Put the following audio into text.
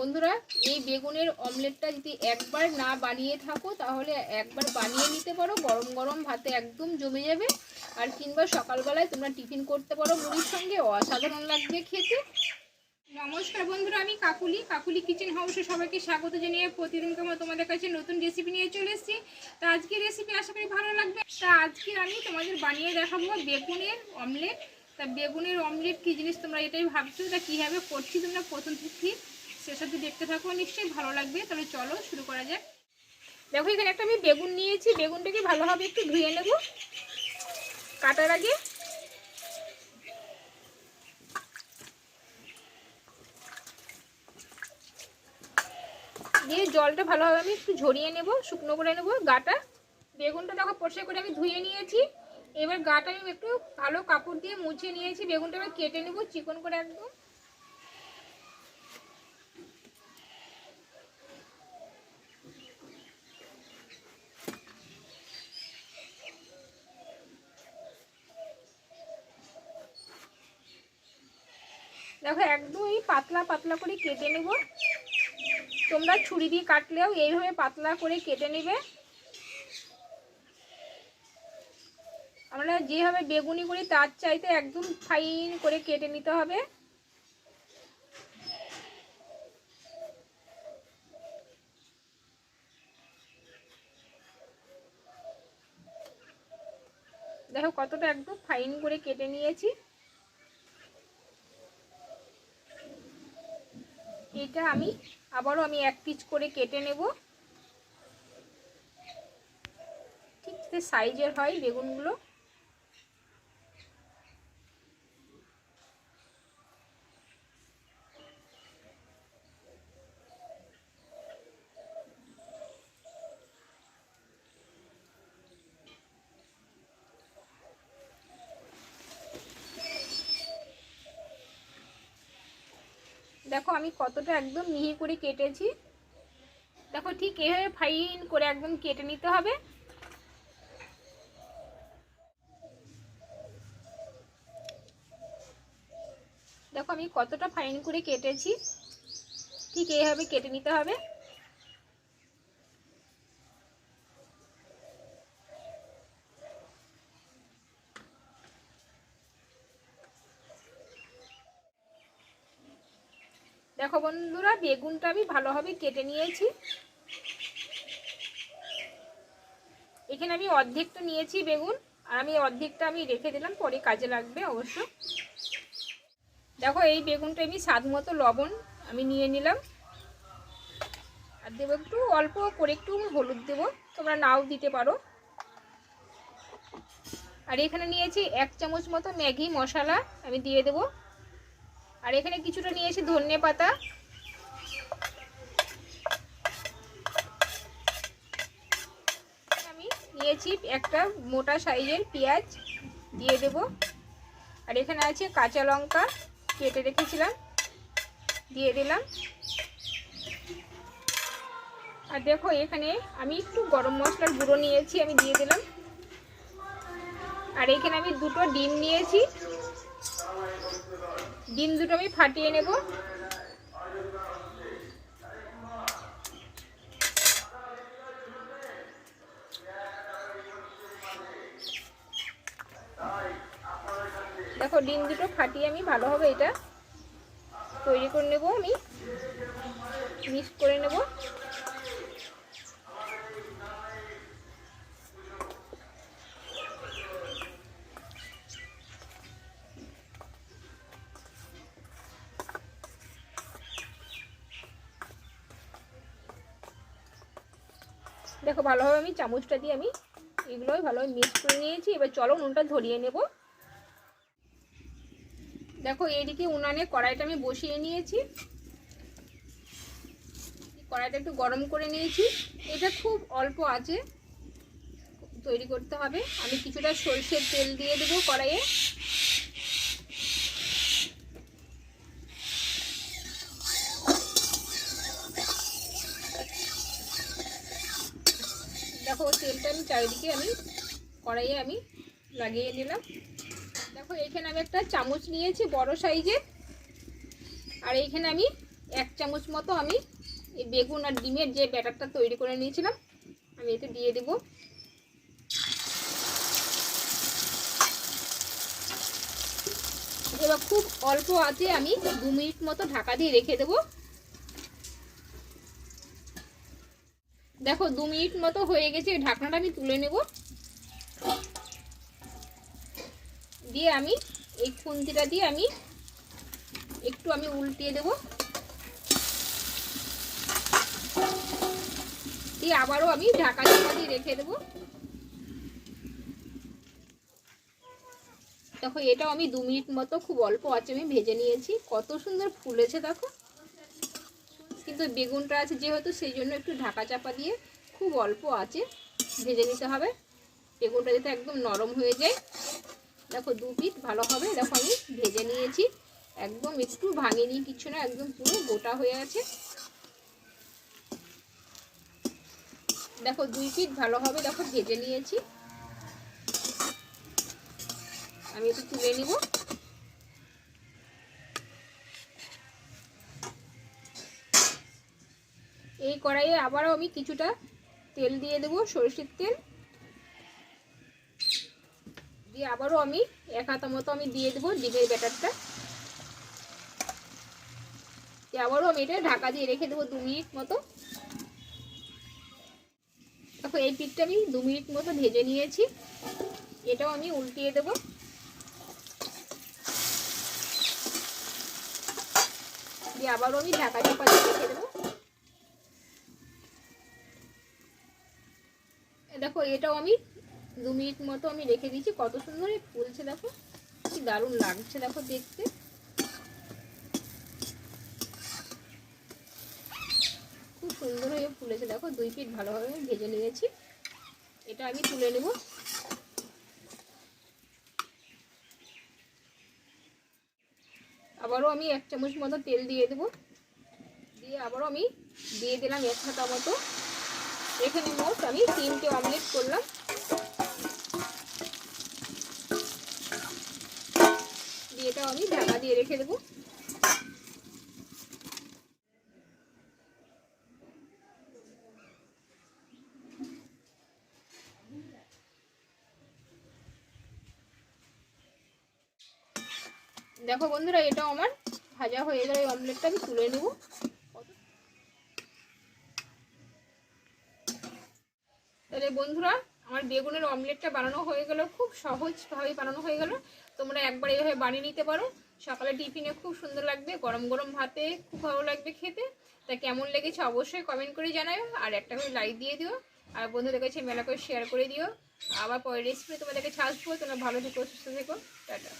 বন্ধুরা, এই বেগুনের অমলেটটা যদি একবার না বানিয়ে থাকো, তাহলে একবার বানিয়ে নিতে পারো। গরম গরম ভাতে একদম জমে যাবে। আর কিংবা সকালবেলায় তোমরা টিফিন করতে পারো মুড়ির সঙ্গে। অসাধারণ লাগবে খেতে। নমস্কার বন্ধুরা, আমি কাকুলি। কাকুলি কিচেন হাউসে সবাইকে স্বাগত জানিয়ে প্রতিদিনকার মতো তোমাদের কাছে নতুন রেসিপি নিয়ে চলে এসেছি। তা আজকে রেসিপি আশা করি ভালো লাগবে। তা আজকে আমি তোমাদের বানিয়ে দেখাবো বেগুনের অমলেট। তা বেগুনের অমলেট কী জিনিস তোমরা এটাই ভাবছ? তা কীভাবে করছি তোমরা প্রথম থেকে? শেষ অবধি দেখতে থাকো, নিশ্চয়ই ভালো লাগবে। তাহলে চলো, শুরু করা যাক। দেখো, এখানে একটা আমি বেগুন নিয়েছি। বেগুনটাকে ভালোভাবে একটু ধুয়ে নেব। কাটার আগে। দিয়ে জলটা ভালোভাবে আমি একটু ঝরিয়ে নেব, শুকনো করে নেব গাটা। বেগুনটা দেখো, পরিষ্কার করে আমি ধুয়ে নিয়েছি। এবার গাটা আমি একটু ভালো কাপড় দিয়ে মুছে নিয়েছি। বেগুনটা আমি কেটে নেব, চিকন করে একদম। দেখো একদমই পাতলা পাতলা করে কেটে নেব। তোমরা ছুরি দিয়ে কাটলেও এইভাবে পাতলা করে কেটে নেবে। আমরা যেভাবে বেগুনি করি, তার চাইতে একদম ফাইন করে কেটে নিতে হবে। দেখো, কতটা একদম ফাইন করে কেটে নিয়েছি। এটা আমি আবারও আমি এক পিচ করে কেটে নেব। ঠিক সাইজের হয় বেগুনগুলো। দেখো আমি কতটা একদম মিহি করে কেটেছি। দেখো ঠিক এভাবে ফাইন করে একদম কেটে নিতে হবে। দেখো আমি কতটা ফাইন করে কেটেছি। ঠিক এইভাবে কেটে নিতে হবে। দেখো বন্ধুরা, বেগুনটা আমি ভালোভাবে কেটে নিয়েছি। এখানে আমি অর্ধেকটা নিয়েছি বেগুন, আর আমি অর্ধেকটা আমি রেখে দিলাম, পরে কাজে লাগবে অবশ্য। দেখো, এই বেগুনটা আমি স্বাদ মতো লবণ আমি নিয়ে নিলাম। আর দেবো একটু, অল্প করে একটু হলুদ দেবো, তোমরা নাও দিতে পারো। আর এখানে নিয়েছি এক চামচ মতো ম্যাগি মশলা আমি দিয়ে দেবো। আর এখানে কিছুটা নিয়েছি ধনে পাতা। আমি নিয়েছি একটা মোটা সাইজের পেঁয়াজ দিয়ে দেব। আর এখানে আছে কাঁচা লঙ্কা, কেটে রেখেছিলাম, দিয়ে দিলাম। আর দেখো, এখানে আমি একটু গরম মশলার গুঁড়ো নিয়েছি, আমি দিয়ে দিলাম। আর এখানে আমি দুটো ডিম নিয়েছি। ডিম দুটো আমি ফাটিয়ে নেব। দেখো, ডিম দুটো ফাটিয়ে আমি ভালোভাবে এটা তৈরি করে নেব আমি। মিক্স করে নেব। দেখো, ভালোভাবে আমি চামচটা দিয়ে আমি এগুলোই ভালোভাবে মিক্স করে নিয়েছি। এবার চলো নুনটা ধরিয়ে নেব। দেখো, এইদিকে উনানে কড়াইটা আমি বসিয়ে নিয়েছি। কড়াইটা একটু গরম করে নিয়েছি। এটা খুব অল্প আছে, তৈরি করতে হবে। আমি কিছুটা সরষের তেল দিয়ে দেবো কড়াইয়ে দেখো তেলটা আমি কড়াইয়ে আমি লাগিয়ে নিলাম দেখো, এখানে আমি একটা চামচ নিয়েছি বড় সাইজের আর এইখানে আমি এক চামচ মতো আমি এই বেগুন আর ডিমের যে ব্যাটারটা তৈরি করে নিয়েছিলাম, আমি এতে দিয়ে দেব। এবার খুব অল্প আছে আমি দু মিনিট মতো ঢাকা দিয়ে রেখে দেবো। দেখো, দু মিনিট মতো হয়ে গেছে ঢাকনাটা আমি তুলে নেব। দিয়ে আমি, এই খুন্তিটা দিয়ে আমি একটু আমি উল্টিয়ে দেব। দিয়ে আবারও আমি ঢাকা চাপা দিয়ে রেখে দেবো। দেখো, এটাও আমি দু মিনিট মতো খুব অল্প আছে আমি ভেজে নিয়েছি। কত সুন্দর ফুলেছে, দেখো। কিন্তু বেগুনটা আছে যেহেতু, সেই জন্য একটু ঢাকা চাপা দিয়ে খুব অল্প আছে ভেজে নিতে হবে। বেগুনটা যাতে একদম নরম হয়ে যায়। দেখো দু পিঠ ভালো হবে। দেখো আমি ভেজে নিয়েছি। একদম একটু ভাঙিনি, কিছু না, একদম পুরো গোটা হয়ে আছে দেখো দুই পিঠ ভালো হবে। দেখো ভেজে নিয়েছি। আমি একটু তুলে নিব। এই কড়াইয়ে আবারও আমি কিছুটা তেল দিয়ে দেবো, সরষের তেল। দিয়ে আবারও আমি এক হাতা মতো আমি দিয়ে দেবো ডিমের ব্যাটারটা। দিয়ে আবারও আমি এটা ঢাকা দিয়ে রেখে দেবো দু মিনিট মতো। দেখো, এই পিঠটা আমি দু মিনিট মতো ভেজে নিয়েছি। এটাও আমি উল্টিয়ে দেবো। দিয়ে আবারও আমি ঢাকা চাপা দিয়ে রেখে দেবো। দেখো, এটাও আমি দু মিনিট মতো আমি রেখে দিয়েছি। কত সুন্দর ফুলছে, দেখো। কি দারুণ লাগছে, দেখো দেখতে। খুব সুন্দর হয়ে ফুলেছে, দেখো। দুই পিঠ ভালোভাবে ভেজে নিয়েছি। এটা আমি তুলে নেব। আবারও আমি এক চামচ মতো তেল দিয়ে দেবো। দিয়ে আবারও আমি দিয়ে দিলাম এক হাতা মতো। এখানে মোট আমি তিনটে অমলেট করলাম। এটাও আমি ঢাকা দিয়ে রেখে দেবো। দেখো বন্ধুরা, এটাও আমার ভাজা হয়ে গেলে। অমলেটটা আমি তুলে নেব। বন্ধুরা, আমার বেগুনের অমলেটটা বানানো হয়ে গেল, খুব সহজভাবে বানানো হয়ে গেল। তোমরা একবার এইভাবে বানিয়ে নিতে পারো। সকালে টিফিনে খুব সুন্দর লাগবে, গরম গরম ভাতে খুব ভালো লাগবে খেতে। তা কেমন লেগেছে অবশ্যই কমেন্ট করে জানাও আর একটা করে লাইক দিয়ে দিও। আর বন্ধুদের কাছে মেলা করে শেয়ার করে দিও। আবার পরের রেসিপি তোমাদেরকে ছাড়বো, তোমরা ভালো থেকো, সুস্থ থেকো, টাটা।